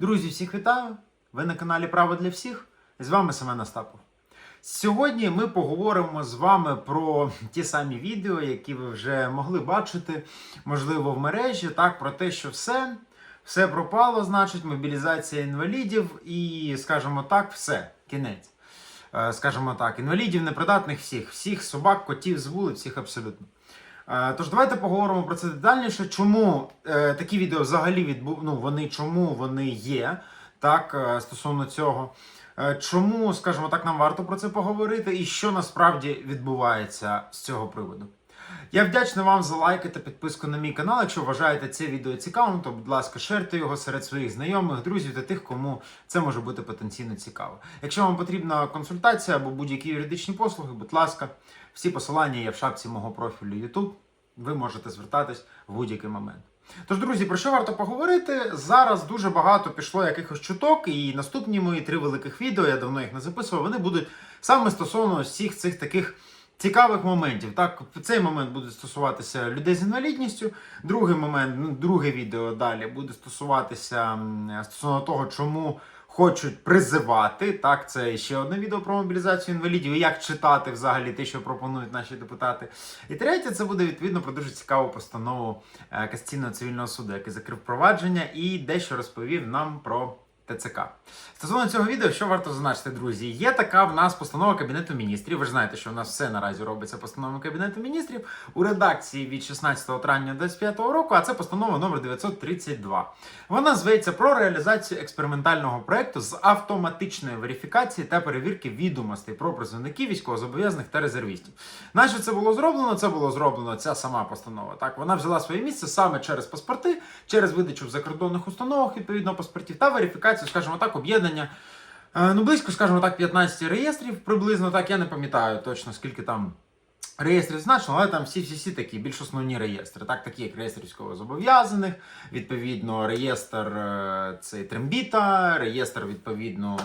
Друзі, всіх вітаю! Ви на каналі Право для всіх. З вами Семен Остапов. Сьогодні ми поговоримо з вами про ті самі відео, які ви вже могли бачити, можливо, в мережі, так, про те, що все, все пропало, значить, мобілізація інвалідів і, скажімо так, все, кінець. Е, Скажімо так, інвалідів непридатних всіх, всіх собак, котів з вулиць, всіх абсолютно. Е, Тож давайте поговоримо про це детальніше. Чому е, такі відео взагалі відбу... ну, вони чому вони є, так, е, стосовно цього. Чому, скажімо так, нам варто про це поговорити, і що насправді відбувається з цього приводу? Я вдячний вам за лайки та підписку на мій канал. Якщо вважаєте це відео цікавим, то будь ласка, шерте його серед своїх знайомих, друзів та тих, кому це може бути потенційно цікаво. Якщо вам потрібна консультація або будь-які юридичні послуги, будь ласка, всі посилання є в шапці мого профілю YouTube. Ви можете звертатись в будь-який момент. Тож, друзі, про що варто поговорити? Зараз дуже багато пішло якихось чуток, і наступні мої три великих відео, я давно їх не записував, вони будуть саме стосовно всіх цих таких цікавих моментів. Так, цей момент буде стосуватися людей з інвалідністю. Другий момент, ну, друге відео далі буде стосуватися стосовно того, чому. Хочуть призивати, так, це ще одне відео про мобілізацію інвалідів, і як читати взагалі те, що пропонують наші депутати. І третє, це буде відповідно про дуже цікаву постанову е, цивільного суду, який закрив провадження і дещо розповів нам про ТЦК. Стосовно цього відео, що варто зазначити, друзі, є така в нас постанова Кабінету міністрів. Ви ж знаєте, що в нас все наразі робиться постановами Кабінету міністрів у редакції від 16 травня 2025 року, а це постанова номер 932. Вона зветься про реалізацію експериментального проекту з автоматичної верифікації та перевірки відомостей про призовників військовозобов'язаних та резервістів. Нащо це було зроблено? Це було зроблено ця сама постанова. Так, вона взяла своє місце саме через паспорти, через видачу в закордонних установах відповідно паспортів та верифікацію, скажімо так, об'єднання. е, Ну, близько, скажімо так, 15 реєстрів приблизно, так я не пам'ятаю точно скільки там реєстрів значно, але там всі всі всі такі більш основні реєстри. Так, такі як реєстр військовозобов'язаних, відповідно, реєстр е, цей Трембіта, реєстр відповідно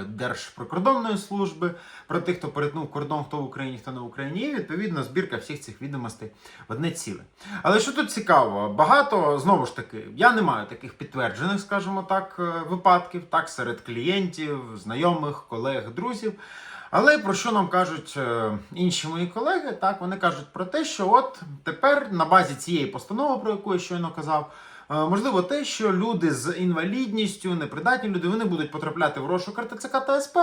е, Держприкордонної служби про тих, хто перетнув кордон, хто в Україні, хто не в Україні, і відповідно збірка всіх цих відомостей в одне ціле. Але що тут цікаво, багато знову ж таки, я не маю таких підтверджених, скажімо так, е, випадків, так, серед клієнтів, знайомих, колег, друзів. Але про що нам кажуть е, інші мої колеги? Так, вони кажуть про те, що от тепер на базі цієї постанови, про яку я щойно казав, можливо, те, що люди з інвалідністю, непридатні люди, вони будуть потрапляти в розшук РТЦК та СП,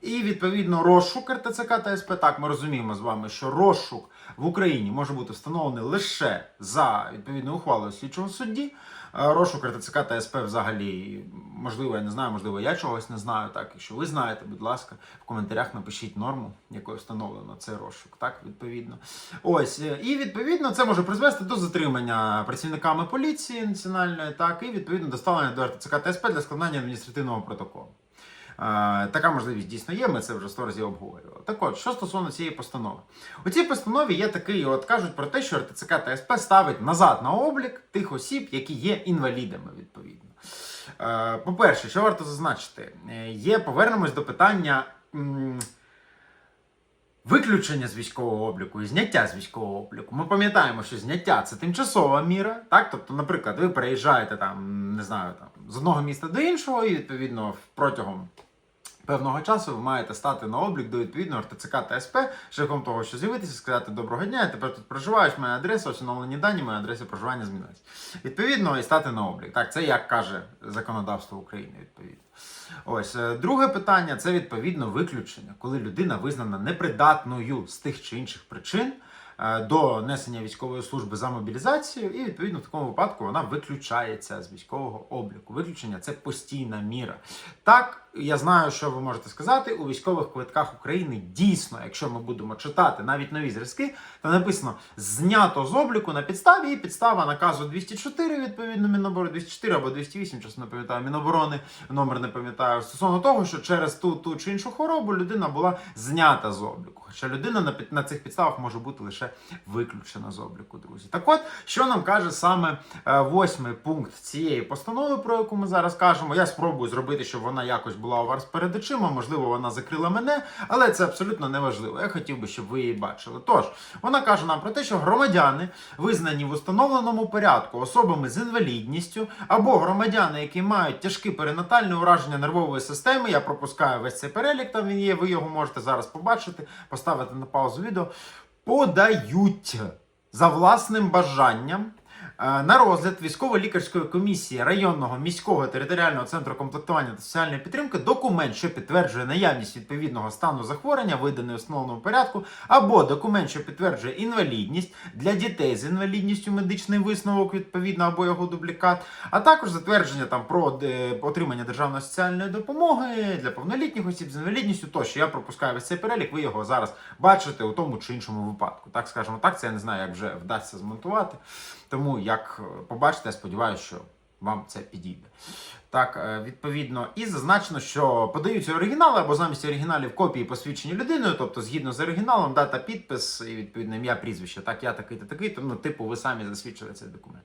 і відповідно розшук РТЦК та СП. Так, ми розуміємо з вами, що розшук в Україні може бути встановлений лише за відповідною ухвалою слідчого судді. Розшук РТЦК та СП взагалі, можливо, я не знаю, можливо, я чогось не знаю. Так, якщо ви знаєте, будь ласка, в коментарях напишіть норму, якою встановлено цей розшук. Так, відповідно. Ось, і відповідно це може призвести до затримання працівниками поліції національної, так, і відповідно доставлення до РТЦК та СП для складання адміністративного протоколу. Е, Така можливість дійсно є, ми це вже сто разів обговорювали. Так от, що стосовно цієї постанови. У цій постанові є такий, от кажуть про те, що РТЦК та СП ставить назад на облік тих осіб, які є інвалідами, відповідно. Е, По-перше, що варто зазначити, Е, є, повернемось до питання. Виключення з військового обліку і зняття з військового обліку. Ми пам'ятаємо, що зняття це тимчасова міра. Так, тобто, наприклад, ви переїжджаєте там, не знаю, там з одного міста до іншого, і відповідно протягом певного часу ви маєте стати на облік до відповідного РТЦК та СП шляхом того, що з'явитися, сказати доброго дня, я тепер тут проживаєш, моя адреса, встановлені дані, моя адреса проживання змінилась. Відповідно, і стати на облік. Так, це як каже законодавство України, відповідно. Ось е, друге питання це відповідно виключення, коли людина визнана непридатною з тих чи інших причин до несення військової служби за мобілізацію, і відповідно в такому випадку вона виключається з військового обліку. Виключення це постійна міра. Так, я знаю, що ви можете сказати. У військових квитках України дійсно, якщо ми будемо читати навіть нові зразки, то написано знято з обліку на підставі і підстава наказу 204, відповідно, Міноборони 204 або 208, чесно не пам'ятаю, Міноборони, номер не пам'ятаю, стосовно того, що через ту, ту чи іншу хворобу людина була знята з обліку. Хоча людина на, на цих підставах може бути лише виключено з обліку, друзі. Так от, що нам каже саме е, восьмий пункт цієї постанови, про яку ми зараз кажемо. Я спробую зробити, щоб вона якось була у вас перед очима. Можливо, вона закрила мене, але це абсолютно не важливо. Я хотів би, щоб ви її бачили. Тож, вона каже нам про те, що громадяни, визнані в установленому порядку особами з інвалідністю, або громадяни, які мають тяжкі перинатальні ураження нервової системи. Я пропускаю весь цей перелік, там він є. Ви його можете зараз побачити, поставити на паузу відео. Подають за власним бажанням на розгляд військово-лікарської комісії районного міського територіального центру комплектування та соціальної підтримки документ, що підтверджує наявність відповідного стану захворювання, виданий у встановленому порядку, або документ, що підтверджує інвалідність для дітей з інвалідністю, медичний висновок відповідно або його дублікат, а також затвердження там про е, отримання державної соціальної допомоги для повнолітніх осіб з інвалідністю. Тощо я пропускаю весь цей перелік. Ви його зараз бачите у тому чи іншому випадку. Так скажемо так, це я не знаю, як вже вдасться змонтувати. Тому як е, побачите, я сподіваюся, що вам це підійде. Так, е, відповідно, і зазначено, що подаються оригінали або замість оригіналів копії посвідчені людиною, тобто згідно з оригіналом, дата, підпис і відповідно ім'я, прізвище. Так, я такий-то такий, то ну, типу, ви самі засвідчили цей документ.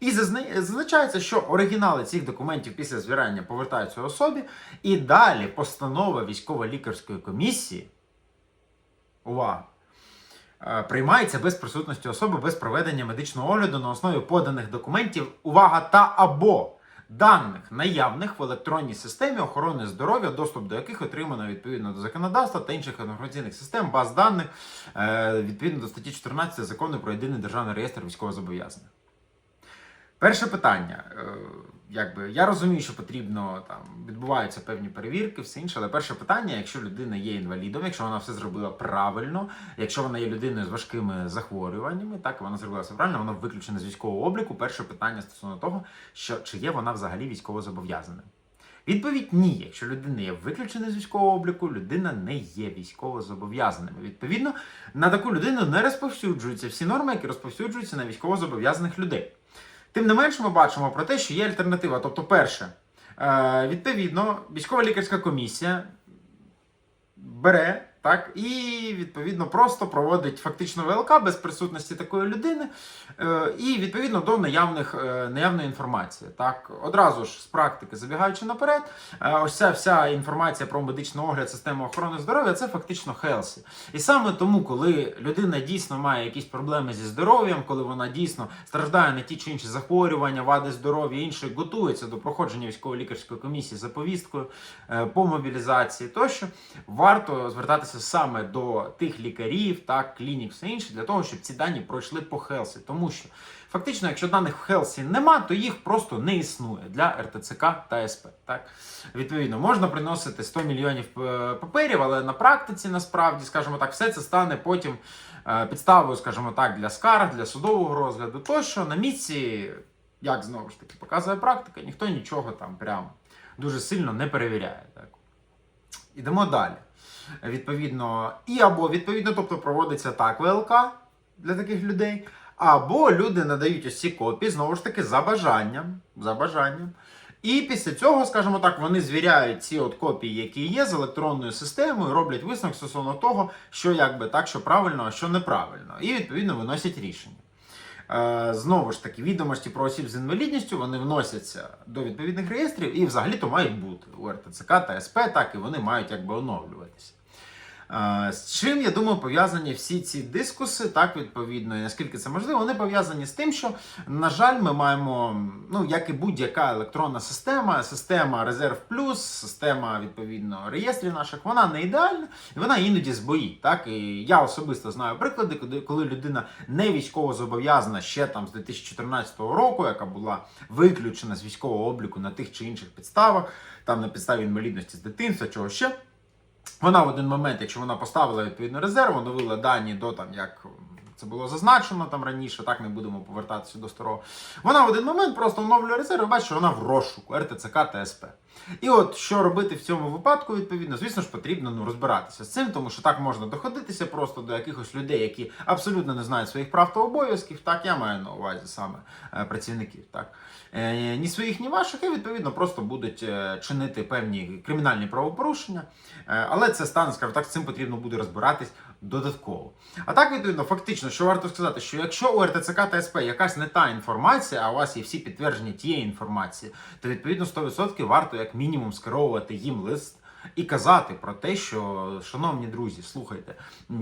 І зазначається, що оригінали цих документів після звірання повертаються особі, і далі постанова військово-лікарської комісії. Увага! Е, Приймається без присутності особи без проведення медичного огляду на основі поданих документів, увага та або даних наявних в електронній системі охорони здоров'я, доступ до яких отримано відповідно до законодавства та інших інформаційних систем, баз даних е, відповідно до статті 14 закону про єдиний державний реєстр військовозобов'язаних. Перше питання. Якби я розумію, що потрібно там відбуваються певні перевірки, все інше, але перше питання, якщо людина є інвалідом, якщо вона все зробила правильно, якщо вона є людиною з важкими захворюваннями, так вона зробила все правильно, вона виключена з військового обліку. Перше питання стосовно того, що чи є вона взагалі військово зобов'язаним. Відповідь ні. Якщо людина є виключена з військового обліку, людина не є військово зобов'язаним. Відповідно, на таку людину не розповсюджуються всі норми, які розповсюджуються на військово зобов'язаних людей. Тим не менше, ми бачимо про те, що є альтернатива. Тобто, перше, е, відповідно, військова лікарська комісія бере так, і відповідно просто проводить фактично ВЛК без присутності такої людини, е, і відповідно до наявних, е, наявної інформації. Так, одразу ж з практики забігаючи наперед, е, ось ця вся інформація про медичний огляд системи охорони здоров'я це фактично Хелсі. І саме тому, коли людина дійсно має якісь проблеми зі здоров'ям, коли вона дійсно страждає на ті чи інші захворювання, вади здоров'я інші, готується до проходження військово-лікарської комісії за повісткою по мобілізації, тощо варто звертатися саме до тих лікарів, так, клінік, все інше, для того, щоб ці дані пройшли по Хелсі. Тому що фактично, якщо даних в Хелсі нема, то їх просто не існує для РТЦК та СП. Так? Відповідно, можна приносити 100 мільйонів е, паперів, але на практиці насправді, скажімо так, все це стане потім е, підставою, скажімо так, для скарг, для судового розгляду. Тощо на місці, як знову ж таки показує практика, ніхто нічого там прям дуже сильно не перевіряє. Так? Ідемо далі. Відповідно, і або відповідно, тобто проводиться так ВЛК для таких людей, або люди надають ось ці копії, знову ж таки, за бажанням. За бажанням. І після цього, скажімо так, вони звіряють ці от копії, які є з електронною системою, роблять висновок стосовно того, що якби так, що правильно, а що неправильно. І відповідно виносять рішення. Е, Знову ж таки, відомості про осіб з інвалідністю вони вносяться до відповідних реєстрів і взагалі-то мають бути у РТЦК та СП, так і вони мають якби оновлюватися. З чим, я думаю, пов'язані всі ці дискуси, так відповідно, і наскільки це можливо, вони пов'язані з тим, що, на жаль, ми маємо, ну, як і будь-яка електронна система, система Резерв Плюс, система відповідно реєстрів наших, вона не ідеальна і вона іноді збоїть. Так? І я особисто знаю приклади, коли- коли людина не військово зобов'язана ще там з 2014 року, яка була виключена з військового обліку на тих чи інших підставах, там на підставі інвалідності з дитинства, чого ще. Вона в один момент, якщо вона поставила відповідно резерв, оновила дані до там, як це було зазначено там раніше, так не будемо повертатися до старого. Вона в один момент просто оновлює резерв і бачить, що вона в розшуку РТЦК та СП. І от що робити в цьому випадку, відповідно, звісно ж, потрібно ну, розбиратися з цим, тому що так можна доходитися просто до якихось людей, які абсолютно не знають своїх прав та обов'язків. Так, я маю на увазі саме е, працівників, так е, ні своїх, ні ваших, і відповідно просто будуть е, чинити певні кримінальні правопорушення. Але це стане, скажімо так, з цим потрібно буде розбиратись додатково. А так, відповідно, фактично, що варто сказати, що якщо у РТЦК та СП якась не та інформація, а у вас є всі підтвердження тієї інформації, то відповідно 100% варто як мінімум скеровувати їм лист. І казати про те, що, шановні друзі, слухайте,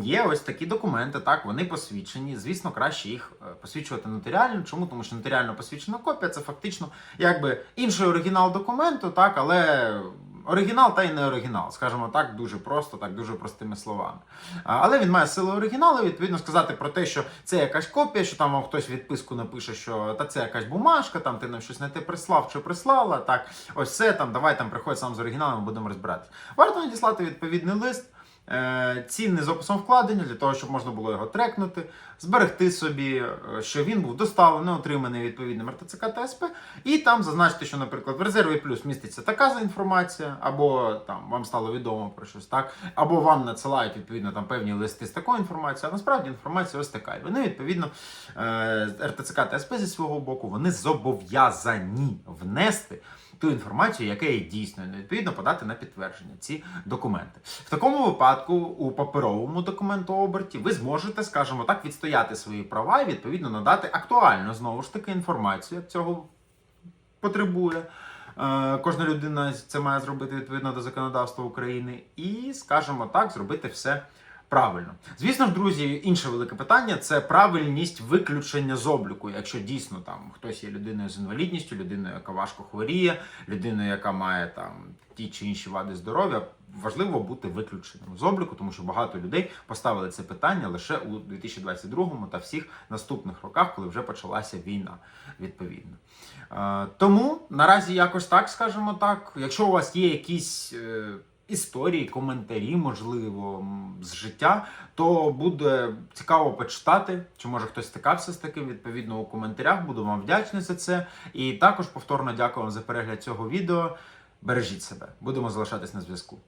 є ось такі документи, так, вони посвідчені. Звісно, краще їх е, посвідчувати нотаріально. Чому? Тому що нотаріально посвідчена копія це фактично якби інший оригінал документу, так, але оригінал та й не оригінал, скажімо так, дуже просто, так, дуже простими словами. Але він має силу оригіналу, відповідно, сказати про те, що це якась копія, що там вам хтось відписку напише, що та це якась бумажка, там ти нам щось не те прислав чи прислала. Так, ось це там, давай там приходь сам з оригіналом, будемо розбирати. Варто надіслати відповідний лист. Е, Цінний з описом вкладення для того, щоб можна було його трекнути, зберегти собі, е, що він був доставлений, отриманий відповідним РТЦК та СП, і там зазначити, що, наприклад, в резерві плюс міститься така інформація, або там вам стало відомо про щось так, або вам надсилають відповідно там певні листи з такою інформацією, а насправді інформація ось така. І вони відповідно е, РТЦК та СП зі свого боку вони зобов'язані внести ту інформацію, яка є дійсною, ну, відповідно подати на підтвердження ці документи. В такому випадку, у паперовому документооберті, ви зможете, скажімо так, відстояти свої права і відповідно надати актуальну знову ж таки інформацію, як цього потребує. Е, Кожна людина це має зробити відповідно до законодавства України, і, скажімо так, зробити все правильно. Звісно ж, друзі, інше велике питання це правильність виключення з обліку. Якщо дійсно там хтось є людиною з інвалідністю, людиною, яка важко хворіє, людиною, яка має там ті чи інші вади здоров'я. Важливо бути виключеним з обліку, тому що багато людей поставили це питання лише у 2022 та всіх наступних роках, коли вже почалася війна. Відповідно, Е, тому наразі якось так скажемо так. Якщо у вас є якісь е, історії, коментарі, можливо, з життя, то буде цікаво почитати, чи може хтось стикався з таким відповідно у коментарях. Буду вам вдячний за це. І також повторно дякую вам за перегляд цього відео. Бережіть себе, будемо залишатись на зв'язку.